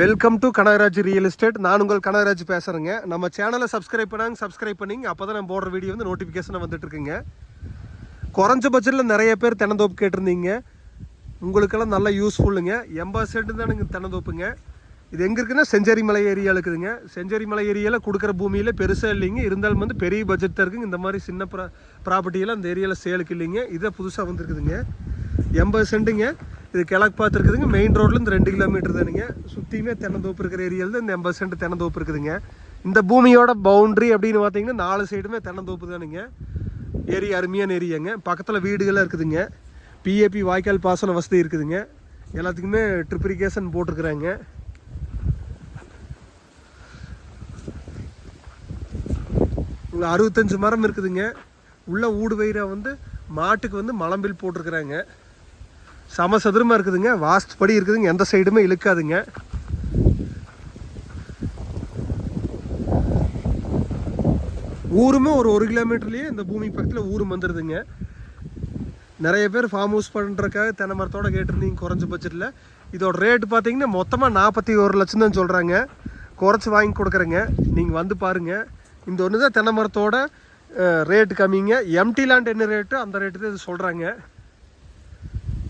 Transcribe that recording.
Welcome to Kanagaraj real estate நான் உங்கள் கனகராஜ் பேசுகிறேங்க நம்ம சேனலை சப்ஸ்கிரைப் பண்ணாங்க சப்ஸ்கிரைப் பண்ணிங்க. அப்போ தான் நான் போடுற வீடியோ வந்து நோட்டிஃபிகேஷன் வந்துட்டுருக்குங்க. குறைஞ்ச பட்ஜெட்டில் நிறைய பேர் தென்னந்தோப்பு கேட்டிருந்தீங்க. உங்களுக்கெல்லாம் நல்ல யூஸ்ஃபுல்லுங்க எண்பது சென்ட் தானுங்க தென்னந்தோப்புங்க. இது எங்கே இருக்குன்னா செஞ்சேரி மலை ஏரியா இருக்குதுங்க. செஞ்சேரி மலை ஏரியாவில் கொடுக்குற பூமியில் பெருசாக இல்லைங்க. இருந்தாலும் வந்து பெரிய பட்ஜெட் தான் இருக்குங்க. இந்த மாதிரி சின்ன ப்ரா ப்ராப்பர்ட்டியெல்லாம் இந்த ஏரியாவில் சேலுக்கு இல்லைங்க. இதை புதுசாக வந்திருக்குதுங்க. எண்பது சென்ட்டுங்க இது கிழக்கு பார்த்து இருக்குதுங்க. மெயின் ரோட்லேருந்து ரெண்டு கிலோமீட்டர் தானுங்க. சுற்றியுமே தென்னந்தோப்பு இருக்கிற ஏரியாவில் தான் இந்த எண்பது சென்ட் தென்னந்தோப்பு இருக்குதுங்க. இந்த பூமியோட பவுண்ட்ரி அப்படின்னு பார்த்தீங்கன்னா நாலு சைடுமே தென்னந்தோப்பு தானுங்க. ஏரி அருமையான ஏரியாங்க. பக்கத்தில் வீடுகள்லாம் இருக்குதுங்க. பிஏபி வாய்க்கால் பாசன வசதி இருக்குதுங்க. எல்லாத்துக்குமே ட்ரிப்ரிகேஷன் போட்டிருக்குறாங்க. இங்கே அறுபத்தஞ்சு மரம் இருக்குதுங்க. உள்ள ஊடு வயிறா வந்து மாட்டுக்கு வந்து மலம்பில் போட்டிருக்குறாங்க. சமசதுரமாக இருக்குதுங்க. வாஸ்து படி இருக்குதுங்க. எந்த சைடுமே இழுக்காதுங்க. ஊருமே ஒரு ஒரு கிலோமீட்டர்லேயே இந்த பூமி பக்கத்தில் ஊரும் வந்துடுதுங்க நிறைய பேர் ஃபார்ம் ஹவுஸ் பண்ணுறக்காக தென்னை மரத்தோட கேட்டிருந்தீங்க. குறைஞ்ச பட்ஜெட்டில் இதோட ரேட்டு பார்த்தீங்கன்னா மொத்தமாக நாற்பத்தி ஒரு லட்சம் தான் சொல்கிறாங்க குறைச்சி வாங்கி கொடுக்குறேங்க. நீங்கள் வந்து பாருங்கள் இந்த ஒன்று தான் தென்னை மரத்தோட ரேட்டு கம்மிங்க. எம்டி லேண்ட் என்ன ரேட்டு அந்த ரேட்டு தான் இது சொல்கிறாங்க